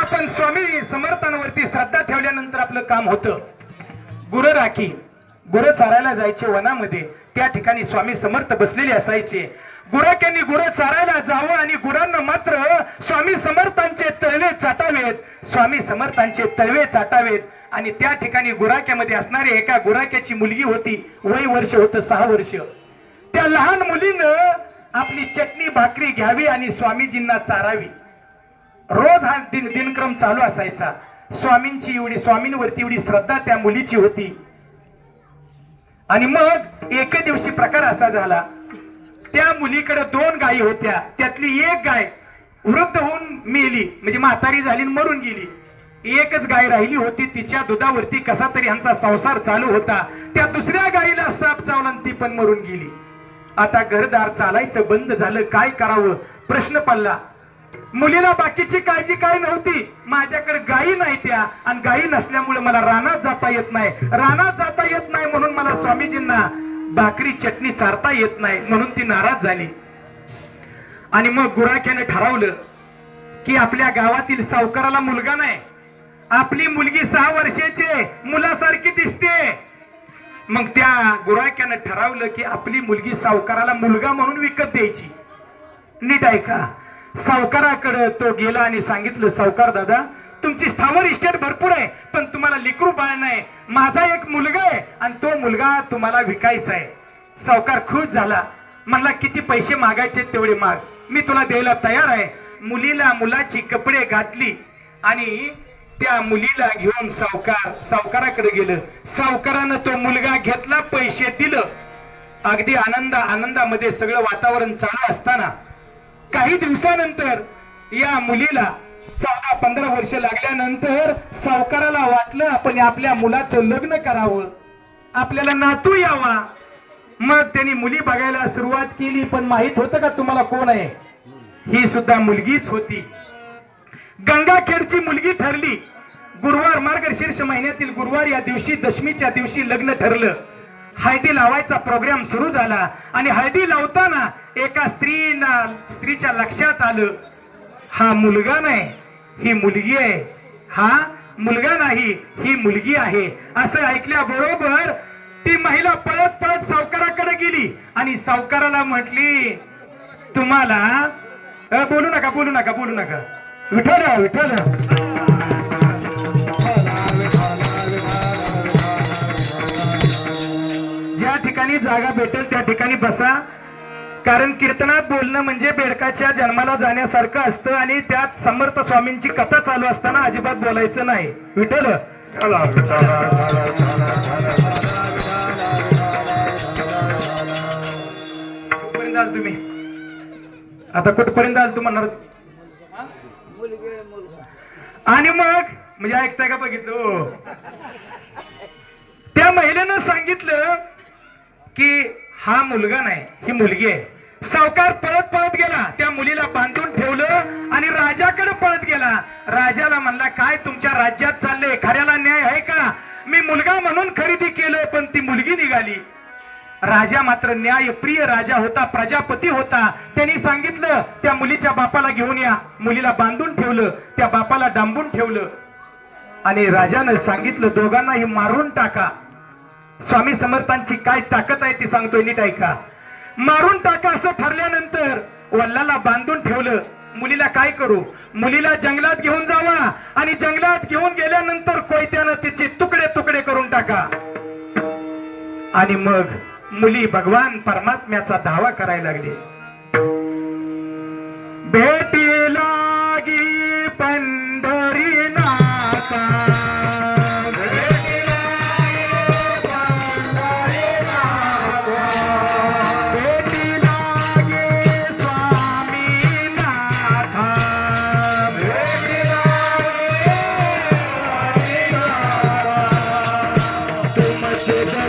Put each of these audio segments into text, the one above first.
आपण स्वामी समर्थांवरती श्रद्धा ठेवल्यानंतर आपलं काम होतं. गुरं राखी गुरं चारायला जायचे वनामध्ये त्या ठिकाणी स्वामी समर्थ बसलेले असायचे. गुराख्यांनी गुरं चारायला जावं आणि गुरांना मात्र स्वामी समर्थांचे तळवे चाटावेत. स्वामी समर्थांचे तळवे चाटावेत आणि त्या ठिकाणी गुराख्यामध्ये असणारी एका गुराख्याची मुलगी होती. वय वर्ष होतं सहा वर्ष. त्या लहान मुलीनं आपली चटणी भाकरी घ्यावी आणि स्वामीजींना चारावी. रोज हा दिन दिनक्रम चालू असायचा. स्वामींची एवढी स्वामींवरती एवढी श्रद्धा त्या मुलीची होती. आणि मग एके दिवशी प्रकार असा झाला. त्या मुलीकडे दोन गायी होत्या. त्यातली एक गाय वृद्ध होऊन मेली. म्हणजे म्हातारी झाली आणि मरून गेली. एकच गाय राहिली होती. तिच्या दुधावरती कसा तरी ह्यांचा संसार चालू होता. त्या दुसऱ्या गायीला साप चावला ती पण मरून गेली. आता घरदार चालायचं बंद झालं. काय करावं? प्रश्न पडला. मुलीला बाकीची काळजी काय नव्हती? माझ्याकडे गायी नाही त्या आणि गायी नसल्यामुळे मला रानात जाता येत नाही. रानात जाता येत नाही म्हणून मला स्वामीजींना भाकरी चटणी चारता येत नाही म्हणून ती नाराज झाली. आणि मग गुराख्याने ठरवलं की आपल्या गावातील सावकाराला मुलगा नाही. आपली मुलगी सहा वर्षाची मुलासारखी दिसते. मग त्या गुराख्यानं ठरवलं की आपली मुलगी सावकाराला मुलगा म्हणून विकत द्यायची. नीट ऐका. सावकाराकडे तो गेला आणि सांगितलं सावकार दादा तुमची स्थावर इस्टेट भरपूर आहे पण तुम्हाला लिकरू बाळ नाही. माझा एक मुलगा आहे आणि तो मुलगा तुम्हाला विकायचा आहे. सावकार खुश झाला. म्हणला किती पैसे मागायचे तेवढे माग. मी तुला द्यायला तयार आहे. मुलीला मुलाची कपडे घातली आणि त्या मुलीला घेऊन सावकार सावकाराकडे गेलं. सावकारानं तो मुलगा घेतला पैसे दिलं. अगदी आनंद आनंदामध्ये सगळं वातावरण चालू असताना काही दिवसानंतर या मुलीला चौदा पंधरा वर्ष लागल्यानंतर सावकाराला वाटलं आपण आपल्या मुलाचं लग्न करावं. आपल्याला नातू यावा. मग त्यांनी मुली बघायला सुरुवात केली पण माहीत होतं का तुम्हाला कोण आहे? ही सुद्धा मुलगीच होती. गंगाखेडची मुलगी ठरली. गुरुवार मार्गशीर्ष महिन्यातील गुरुवार या दिवशी दशमीच्या दिवशी लग्न ठरलं. हळदी लावायचा प्रोग्राम सुरू झाला आणि हळदी लावताना एका स्त्रीना स्त्रीच्या लक्षात आलं हा मुलगा नाही ही मुलगी आहे. हा मुलगा नाही ही मुलगी आहे. असं ऐकल्याबरोबर ती महिला पळत पळत सावकाराकडे गेली आणि सावकाराला म्हटली तुम्हाला बोलू नका बोलू नका बोलू नका. विठ्ठल विठ्ठल. जागा भेटेल त्या ठिकाणी बसा. कारण कीर्तनात बोलणं म्हणजे बेडकाच्या जन्माला जाण्यासारखं असतं आणि त्यात समर्थ स्वामींची कथा चालू असताना अजिबात बोलायचं नाही. विठल कुठपर्यंत आल तुम्ही? आता कुठपर्यंत आल तू म्हणणार? आणि मग? म्हणजे ऐकताय का बघितलं? हो. त्या महिलेनं सांगितलं की हा मुलगा नाही ही मुलगी आहे. सावकार पळत पळत गेला त्या मुलीला बांधून ठेवलं आणि राजाकडे पळत गेला. राजाला म्हणला काय तुमच्या राज्यात चाललंय? खऱ्याला न्याय आहे का? मी मुलगा म्हणून खरेदी केलं पण ती मुलगी निघाली. राजा मात्र न्यायप्रिय राजा होता प्रजापती होता. त्यांनी सांगितलं त्या मुलीच्या बापाला घेऊन या. मुलीला बांधून ठेवलं त्या बापाला डांबून ठेवलं. आणि राजानं सांगितलं दोघांनाही मारून टाका. स्वामी समर्थांची काय ताकद आहे ती सांगतोय नीट ऐका. मारून टाका असं ठरल्यानंतर वल्लाला बांधून ठेवलं. मुलीला काय करू? मुलीला जंगलात घेऊन जावा आणि जंगलात घेऊन गेल्यानंतर कोयत्यानं तिचे तुकडे तुकडे करून टाका. आणि मग मुली भगवान परमात्म्याचा धावा करायला लागली. भेट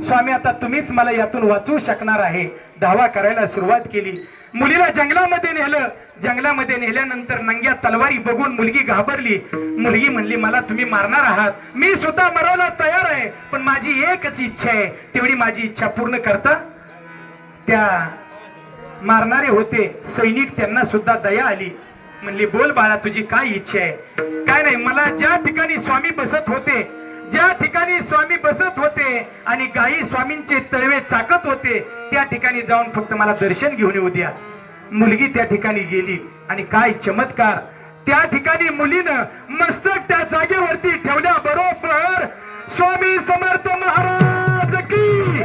स्वामी आता तुम्हीच मला यातून वाचवू शकणार आहे. धावा करायला सुरुवात केली. मुलीला जंगलामध्ये नेलं. जंगलामध्ये नेल्यानंतर नंग्या तलवारी बघून मुलगी घाबरली. मुलगी म्हणली मला तुम्ही मारणार आहात. मी सुद्धा मरायला तयार आहे पण माझी एकच इच्छा आहे. तेवढी माझी इच्छा पूर्ण करता. त्या मारणारे होते. सैनिक त्यांना सुद्धा दया आली. म्हणली बोल बाळा तुझी काय इच्छा आहे? काय नाही मला ज्या ठिकाणी स्वामी बसत होते ज्या ठिकाणी स्वामी बसत होते आणि गायी स्वामींचे तळवे चाकत होते त्या ठिकाणी जाऊन फक्त मला दर्शन घेऊन येऊ द्या. मुलगी त्या ठिकाणी गेली आणि काय चमत्कार. त्या ठिकाणी मुलीनं मस्तक त्या जागेवरती ठेवल्या बरोबर. स्वामी समर्थ महाराज की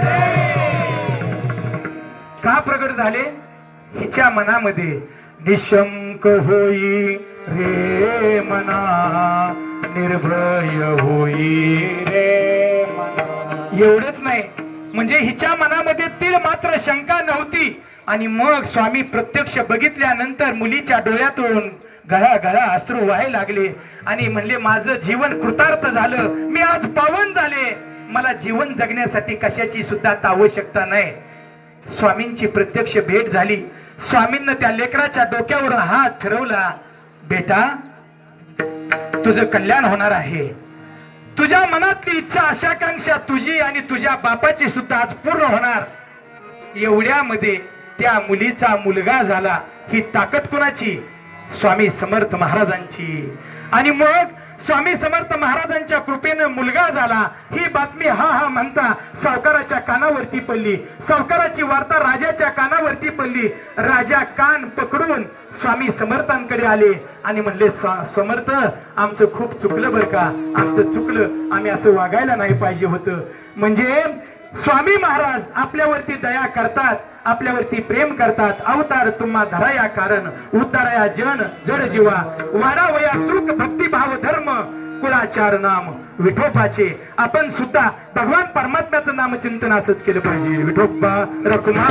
का प्रगट झाले? हिच्या मनामध्ये निशंक होई रे मना निर्भय होई रे. एवढंच नाही. म्हणजे हिच्या मनामध्ये तीळ मात्र शंका नव्हती. आणि मग स्वामी प्रत्यक्ष बघितल्यानंतर मुलीच्या डोळ्यातून गळा गळा अश्रू व्हायला लागले. आणि म्हणले माझं जीवन कृतार्थ झालं. मी आज पावन झाले. मला जीवन जगण्यासाठी कशाची सुद्धा आवश्यकता नाही. स्वामींची प्रत्यक्ष भेट झाली. स्वामींना त्या लेकराच्या डोक्यावर हात फिरवला. बेटा तुझं कल्याण होणार आहे. तुझ्या मनातली इच्छा आशाकांक्षा तुझी आणि तुझ्या बापाची सुद्धा आज पूर्ण होणार. एवढ्यामध्ये त्या मुलीचा मुलगा झाला. ही ताकद कुणाची? स्वामी समर्थ महाराजांची. आणि मग स्वामी समर्थ महाराजांच्या कृपेनं मुलगा झाला. ही बातमी हा हा म्हणता सावकाराच्या कानावरती पडली. सावकाराची वार्ता राजाच्या कानावरती पडली. राजा कान पकडून स्वामी समर्थांकडे आले आणि म्हणले "स्वा- समर्थ आमचं खूप चुकलं बरं का? आमचं चुकलं आम्ही असं वागायला नाही पाहिजे होतं. म्हणजे स्वामी महाराज आपल्यावरती दया करतात आपल्यावरती प्रेम करतात. अवतार तुम्हा धराया कारण उद्धारया जन जड जीवा. वाढावया सुख भक्तिभाव धर्म कुळाचार नाम विठोपाचे आपण सुद्धा भगवान परमात्म्याचं नामचिंतन असंच केलं पाहिजे. विठोपा रखुमा